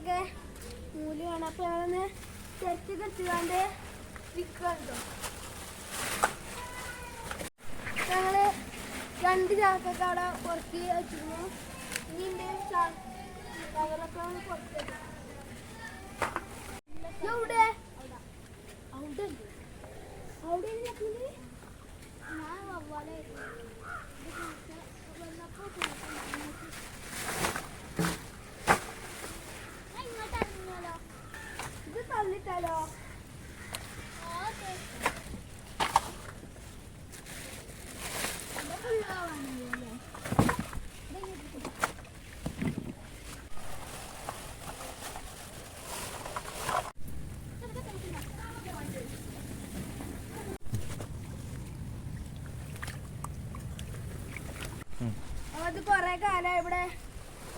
ചെറ്റൊക്കെ മൂല്യമാണ്. അപ്പൊ ഞങ്ങളൊന്ന് ചെറ്റൊക്കെ ഇട്ടുകൊണ്ട് വിൽക്കുന്നുണ്ടോ ഞങ്ങൾ രണ്ട് ചാക്കൊക്കെ അവിടെ പുറത്ത് വെച്ചിരുന്നു. ഇനി എന്റെ കവറൊക്കെ പുറത്ത് അവിടെ. അവിടെ പുലി? ഞാൻ വവ്വാലായിരുന്നു. ഇത് അപ്പൊ അത് കൊറേ കാലം ഇവിടെ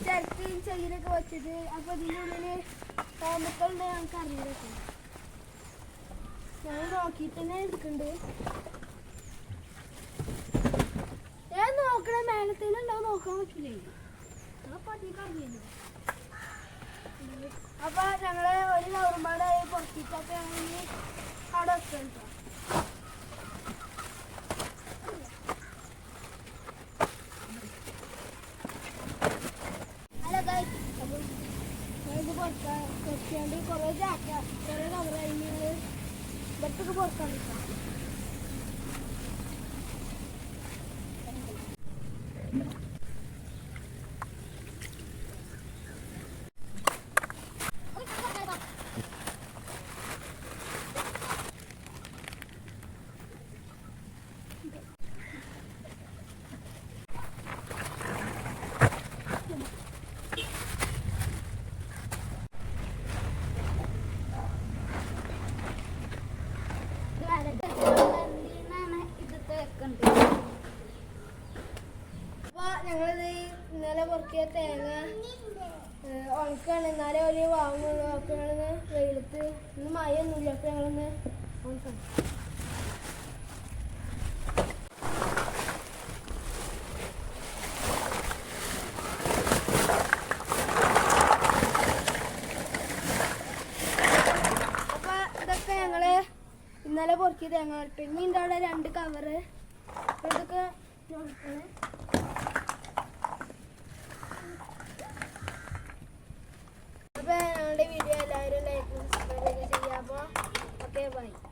ചരക്കും ചെയിലൊക്കെ വെച്ചിട്ട് അപ്പൊ ഇതിന്റെ ഓമക്കളുണ്ട് ഞങ്ങൾക്ക് അറിയില്ല ഞാൻ നോക്കിയിട്ട് തന്നെ ഞാൻ നോക്കണ മേലത്തേനുണ്ടോ നോക്കാൻ പറ്റില്ലേ അപ്പൊ ഞങ്ങൾ ഒരു കവറുമ്പാടായി പുറത്തിട്ടൊക്കെ ആണെങ്കിൽ അവിടെ വെക്കാം പുറത്ത് കുറേ ചാക്ക കുറേ കവർ കഴിഞ്ഞ് ഇതൊക്കെ Thank അപ്പൊ ഞങ്ങളിത് ഇന്നലെ പൊറുക്കിയ തേങ്ങ ഉണക്കാണ്. എന്നാലേ ഒരു വാങ്ങുള്ളൂ അപ്പൊ ഞങ്ങളിന്ന് വെയിലത്ത്. ഇന്ന് മഴയൊന്നുമില്ല അപ്പൊ ഞങ്ങളിന്ന് ഞങ്ങൾ ഇന്നലെ പൊറുക്കിയ തേങ്ങ. പിന്നെ അവിടെ രണ്ട് കവറ് ഇതൊക്കെ എടുക്കണേ. はいんだ